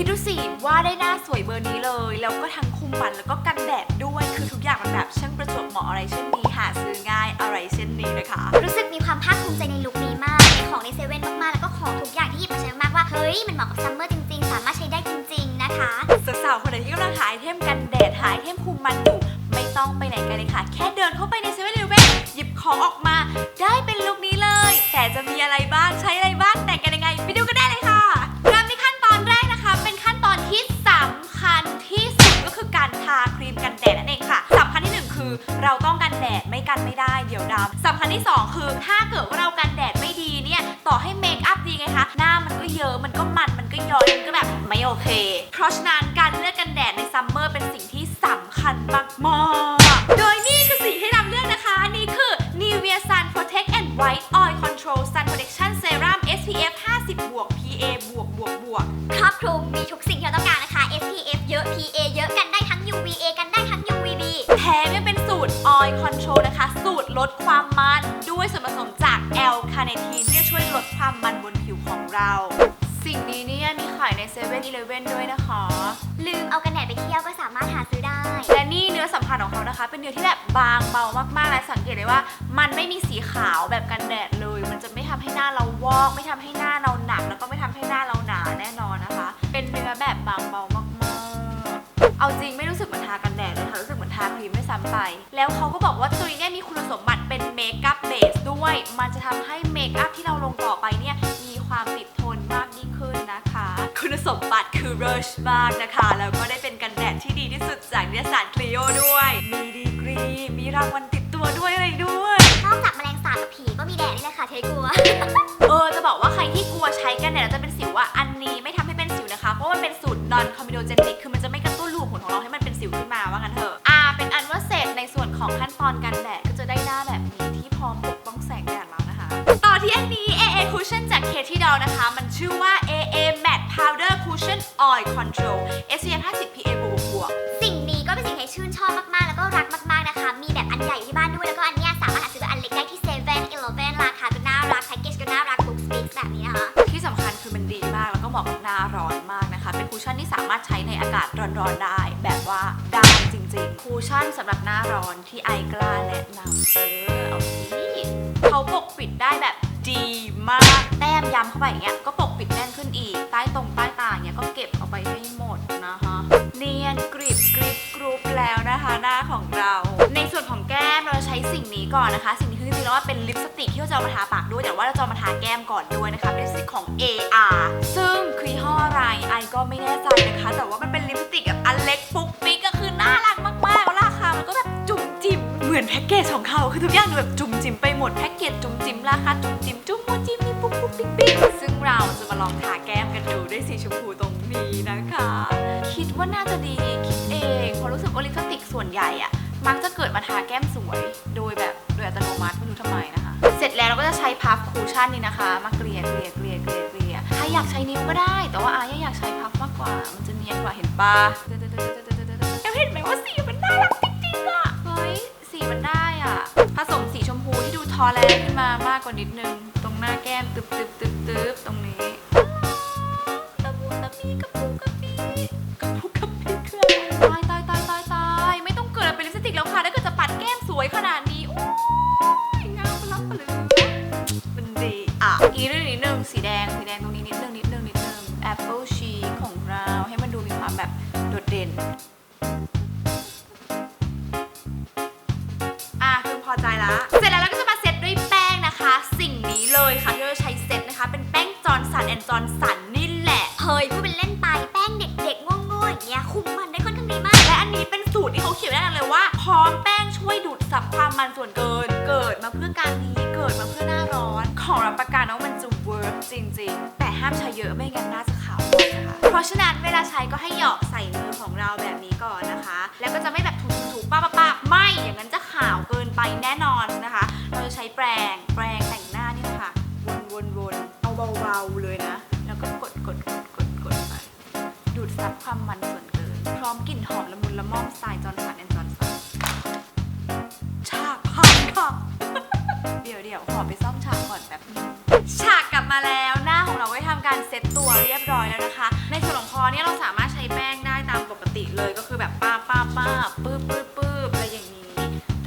คิดดูสิว่าได้หน้าสวยเบอร์นี้เลย แล้วก็ทั้งคุมมันแล้วก็กันแดดด้วยคือทุกอย่างมันแบบช่างประจวบเหมาะอะไรเช่นนี้หาซื้อง่ายอะไรเช่นนี้นะคะ รู้สึกมีความภาคภูมิใจในลุคนี้มากในของในเซเว่นมากๆ แล้วก็ของทุกอย่างที่หยิบมาใช้มากว่า เฮ้ย มันเหมาะกับซัมเมอร์จริงๆ สามารถใช้ได้จริงๆนะคะสาวๆคนไหนที่กำลังหายเทมกันแดดหายเทมคุมมันอยู่ไม่ต้องไปไหนไกลเลยค่ะ แค่เดินเข้าไปในเซเว่นเลเว่นหยิบของออกมา คือเราต้องกันแดดไม่กันไม่ได้เดี๋ยวดำสำคัญที่สองคือ ถ้าเกิดว่าเรากันแดดไม่ดีเนี่ยต่อให้เมคอัพดีไงคะ หน้ามันก็เยอะมันก็มันมันก็ย้อยมันก็แบบไม่โอเค เพราะฉะนั้นการเลือกกันแดดในซัมเมอร์เป็นสิ่งที่สำคัญมากๆโดยนี่คือสีให้ดำเลือกนะคะนี่คือ Nivea Sun Protect and White ขายใน7 e เ e ่ e อด้วยนะคะ ลืมเอากันแดดไปเที่ยวก็สามารถหาซื้อได้ และนี่เนื้อสัมผัสของเขานะคะ เป็นเนื้อที่แบบบางเบามากๆและสังเกตเลยว่า มันไม่มีสีขาวแบบกันแดดเลย มันจะไม่ทำให้หน้าเราวอก ไม่ทำให้หน้าเราหนัก แล้วก็ไม่ทำให้หน้าเราหนาแน่นอนนะคะ เป็นเนื้อแบบบางเบามากๆ เอาจริงไม่รู้สึกเหมือนทากันแดดเลยค่ะรู้สึกเหมือนทาครีมไม่ซ้ำไป แล้วเขาก็บอกว่าตัวนี้เนี่ยมีคุณสมบัติเป็นเมคอัพเบสด้วย มันจะทำให้เมคอัพที่เราลงต่อไปเนี่ย คือเรชมากนะคะ แล้วก็ได้เป็นกันแดดที่ดีที่สุดจากนิตยสารคลีโอด้วย มีดีกรี มีรางวัลติดตัวด้วยอะไรด้วย นอกจากแมลงสาบกับผีก็มีแดดนี่แหละค่ะเทกลัว เออ จะบอกว่าใครที่กลัวใช้กันแดดแล้วจะเป็นสิวว่าอันนี้ไม่ทำให้เป็นสิวนะคะ เพราะว่ามันเป็นสูตร non comedogenic คือมันจะไม่กระตุ้นรูขุมขนของเราให้มันเป็นสิวขึ้นมาว่างั้นเถอะ อ่า เป็นอันว่าเสร็จในส่วนของขั้นตอนกันแดดก็จะได้หน้าแบบนี้ที่พร้อมปกป้องแสงแดดแล้วนะคะ ต่อที่อันนี้ AA Cushion จาก Katie Doll นะคะ มันชื่อว่า AA Matte Powder Cushion Oil Control SPF 50 PA บวกบวกสิ่งนี้ก็เป็นสิ่งที่ชื่นชอบมาก ๆ แล้วก็รักมาก ๆ นะคะ มีแบบอันใหญ่ที่บ้านด้วย แล้วก็อันเนี้ยสามารถหาซื้อแบบอันเล็กได้ที่7 e เ e ่ e อราคาก็น่ารัก แพ็กเกจก็น่ารักบุ๊กสปีกแบบนี้นะคะ ที่สำคัญคือมันดีมาก แล้วก็เหมาะกับหน้าร้อนมากนะคะ เป็นคูชั่นที่สามารถใช้ในอากาศร้อน ๆ ได้ แบบว่าได้จริง ๆ คูชั่นสำหรับหน้าร้อนที่ไอกล้าแนะนำเออเอาสิเขาปกปิดได้แบบ ดีมากแต้มย้ำเข้าไปอย่างเงี้ยก็ปกปิดแน่นขึ้นอีก ใต้ตรงใต้ตาอย่างเงี้ยก็เก็บเอาไปให้หมดนะคะ เนียนกริบกริบกรุบแล้วนะคะหน้าของเรา ในส่วนของแก้มเราจะใช้สิ่งนี้ก่อนนะคะ สิ่งนี้คือจริงๆแล้วว่าเป็นลิปสติกที่เราจะเอามาทาปากด้วยแต่ว่าเราจะเอามาทาแก้มก่อนด้วยนะคะเป็นลิปสติกของ AR ซึ่งคือยี่ห้ออะไรไอก็ไม่แน่ใจนะคะ แต่ว่ามันเป็นลิปสติกแบบอันเล็กปุ๊กปิ๊กก็คือน่ารัก มเหมือนแพ็กเกจของเขาคือทุกอย่างดูแบบจุ่มจิ๋มไปหมดแพ็กเกจจุ่มจิ๋มราคาจุ่มจิ๋มจุ่มมูจิ๋มมีปุ๊กปุ๊กปิ๊กปิ๊กซึ่งเราจะมาลองทาแก้มกันดูด้วยสีชมพูตรงนี้นะคะ คิดว่าน่าจะดีคิดเองเพราะรู้สึกว่าลิปสติกส่วนใหญ่อะมักจะเกิดมาทาแก้มสวยโดยแบบโดยอัตโนมัติไม่รู้ทำไมนะคะ เสร็จแล้วเราก็จะใช้พัฟคูชั่นนี่นะคะ มาเกลี่ยเกลี่ยเกลี่ยเกลี่ยเกลี่ยถ้าอยากใช้นิ้วก็ได้ แต่ว่าอาอยากใช้พัฟมากกว่า มันจะเนียนกว่าเห็นปะแล้วเห็นไหมว่าสีมันน่ารัก ทอแลขึ้นมามากกว่านิดนึง ตรงหน้าแก้มตึบตึบตึบตึบตรงนี้ เลยค่ะที่เราจะใช้เซตนะคะ เป็นแป้งจอร์นสันแอนจอร์นสันนี่แหละเฮ้ยพูดเป็นเล่นไปแป้งเด็กๆโง่ๆอย่างเงี้ยคุมมันได้ค่อนข้างดีมาก และอันนี้เป็นสูตรที่เขาเขียนไว้เลยว่า พร้อมแป้งช่วยดูดซับความมันส่วนเกิน เกิดมาเพื่อการนี้เกิดมาเพื่อหน้าร้อน ของรับประกันว่ามันจะเวิร์กจริง ๆ แต่ห้ามใช้เยอะไม่งั้นหน่าจะขาวหมดนะคะเพราะฉะนั้นเวลาใช้ก็ให้เหยาะใส่มือของเราแบบนี้ก่อนนะคะ แล้วก็จะไม่แบบถูๆๆป้าป้าๆไม่อย่างนั้นจะขาวเกินไปแน่นอนนะคะ เราจะใช้แปรงแปรงแต่ง บาๆเลยนะ แล้วก็กดกดกดกดกดไป ดูดซับความมันส่วนเกิน พร้อมกลิ่นหอมละมุนละม่อมสไตล์จอร์นสันแอนจอร์นสันฉากพังค่ะเดี๋ยวเดี๋ยวขอไปซ่อมฉากก่อนแป๊บนึงฉากกลับมาแล้วหน้าของเราได้ทำการเซ็ตตัวเรียบร้อยแล้วนะคะ ในส่วนของคอเนี่ยเราสามารถใช้แป้งได้ตามปกติเลยก็คือแบบป้าป้าป้าปื้บปื้บปื้บอะไรอย่างนี้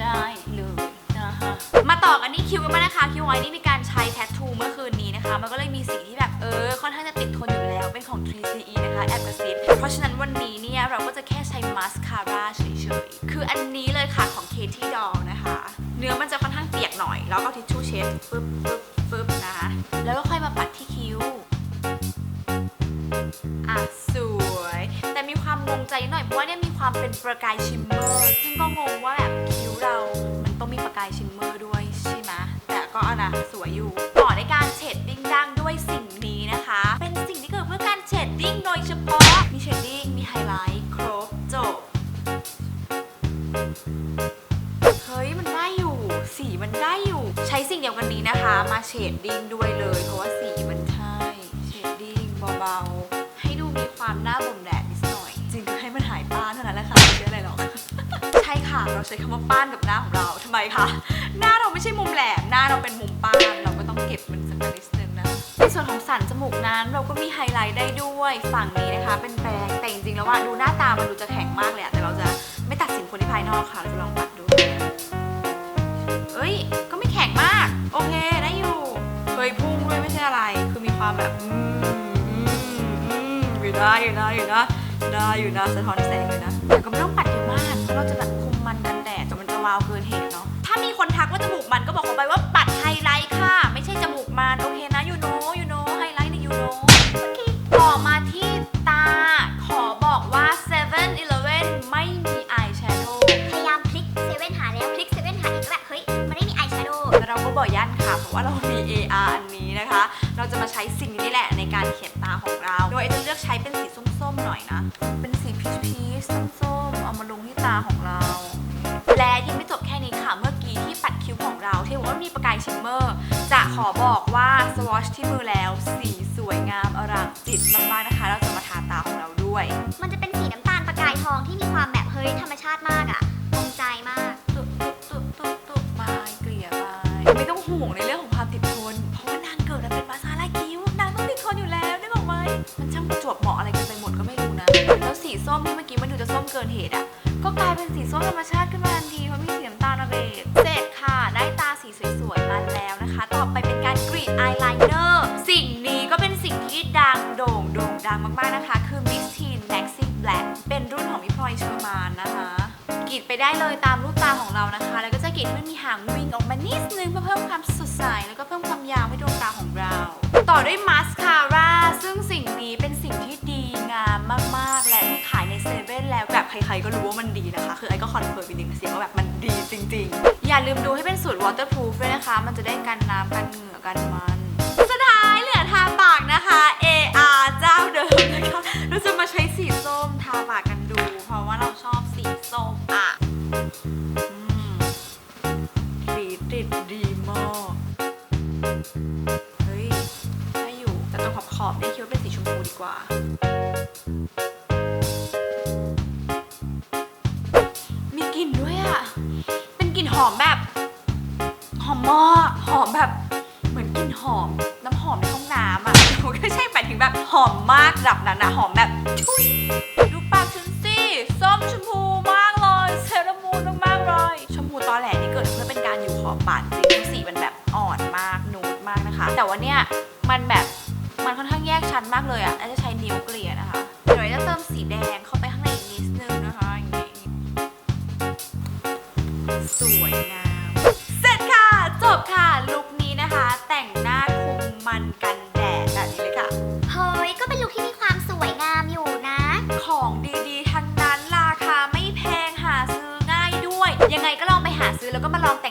ได้เลยนะคะมาต่อกันที่คิวกันมางนะคะคิวไว้นี่มีการใช้แทททูเมื่อคืน นะคะ มันก็เลยมีสีที่แบบเออค่อนข้างจะติดทนอยู่แล้วเป็นของ 3CE นะคะแอบกระซิบเพราะฉะนั้นวันนี้เนี่ยเราก็จะแค่ใช้มาสคาร่าเฉยๆ คืออันนี้เลยค่ะของ Katie Doll นะคะ เนื้อมันจะค่อนข้างเปียกหน่อย แล้วก็ทิชชู่เช็ดปึ๊บปึ๊บปึ๊บนะคะแล้วก็ค่อยมาปัดที่คิ้วอะสวย แต่มีความงงใจหน่อยเพราะว่าเนี่ยมีความเป็นประกายชิมเมอร์ซึ่งก็งงว่าแบบคิ้วเรา มันต้องมีประกายชิม โดยเฉพาะ มีเฉดดิ้ง มีไฮไลท์ ครบจบ เฮ้ย มันได้อยู่ สีมันได้อยู่ ใช้สิ่งเดียวกันนี้นะคะ มาเฉดดิ้งด้วยเลย เพราะว่าสีมันใช่เฉดดิ้งเบาๆ ให้ดูมีความหน้าบ่มแดดนิดหน่อย จริงก็ให้มันหายป้านเท่านั้นแหละค่ะไม่ใช่อะไรหรอก ใช่ค่ะ เราใช้คำว่าป้านกับหน้าของเราทำไมคะ หน้าเราไม่ใช่มุมแหลม หน้าเราเป็นมุมป้าน เราก็ต้องเก็บมันสักนิดนึง ส่วนของสันจมูกนั้นเราก็มีไฮไลท์ได้ด้วยฝั่งนี้นะคะ เป็นแปรงแต่จริงๆแล้วว่าดูหน้าตามันดูจะแข็งมากเลยอะแต่เราจะไม่ตัดสินคนที่ภายนอกค่ะเราจะลองปัดดูเอ้ยก็ไม่แข็งมาก โอเคได้อยู่เคยพุ่งด้วยไม่ใช่อะไรคือมีความแบบอืมอืมอืมอยู่นะอยู่นะอยู่นะได้อยู่นะสะท้อนแสงเลยนะแต่ก็ไม่ต้องปัดเยอะมากเพราะเราจะแบบคุมมันกันแดดแต่มันจะวาวเกินเหตุเนาะถ้ามีคนทักว่าจมูกมันก็บอกเขาไปว่าปัดไฮไลท์ค่ะ ไม่ใช่จมูกมันโอเคนะ พีชส้มๆเอามาลงที่ตาของเรา และยังไม่จบแค่นี้ค่ะ เมื่อกี้ที่ปัดคิ้วของเรา ที่บอกว่ามีประกายชิมเมอร์ จะขอบอกว่าสวอชที่มือแล้ว สีสวยงามอร่ามจิตมากๆนะคะ เราจะมาทาตาของเราด้วย มันจะเป็นสีน้ำตาลประกายทองที่มีความแบบเฮ้ยธรรมชาติมากอะายไลเนอร์สิ่งนี้ก็เป็นสิ่งที่ดังโด่งโด่งดังมากๆนะคะ คือ Miss Teen Maxi Black เป็นรุ่นของพี่พลอยเชอร์มานนะคะกรีดไปได้เลยตามรูปตาของเรานะคะ แล้วก็จะกรีดให้มันมีหางวิ่งออกมานิดนึงเพื่อเพิ่มความสดใสแล้วก็เพิ่มความยาวให้ดวงตาของเรา ต่อด้วยมาสคาร่าซึ่งสิ่งนี้เป็นสิ่งที่ดีงามมากๆ และมีขายในเซเว่นแล้วแบบใครๆก็รู้ว่ามันดีนะคะ คือไอ้ก็คอนเฟิร์มอีกหนึ่งเสียงว่าแบบมันดีจริง ๆ อย่าลืมดูให้เป็นสูตร waterproof ด้วยนะคะ มันจะได้กันน้ำกันเหงื่อกันมัน หอมแบบเหมือนกลิ่นหอม น้ำหอมในห้องน้ำอะก็ใช่หมายถึงแบบหอมมากระดับนั้นนะหอมแบบชุยดูปากฉันสิส้มชมพูมากเลยเซรามูนมากๆเลยชมพูตอแหลนี่เกิดเพื่อเป็นการอยู่ขอบปากจริงสีมันแบบอ่อนมากนูดมากนะคะ แต่ว่าเนี่ยมันแบบมันค่อนข้างแยกชั้นมากเลยอะอาจจะใช้นิ้วเกลี่ย มาลองแต่ง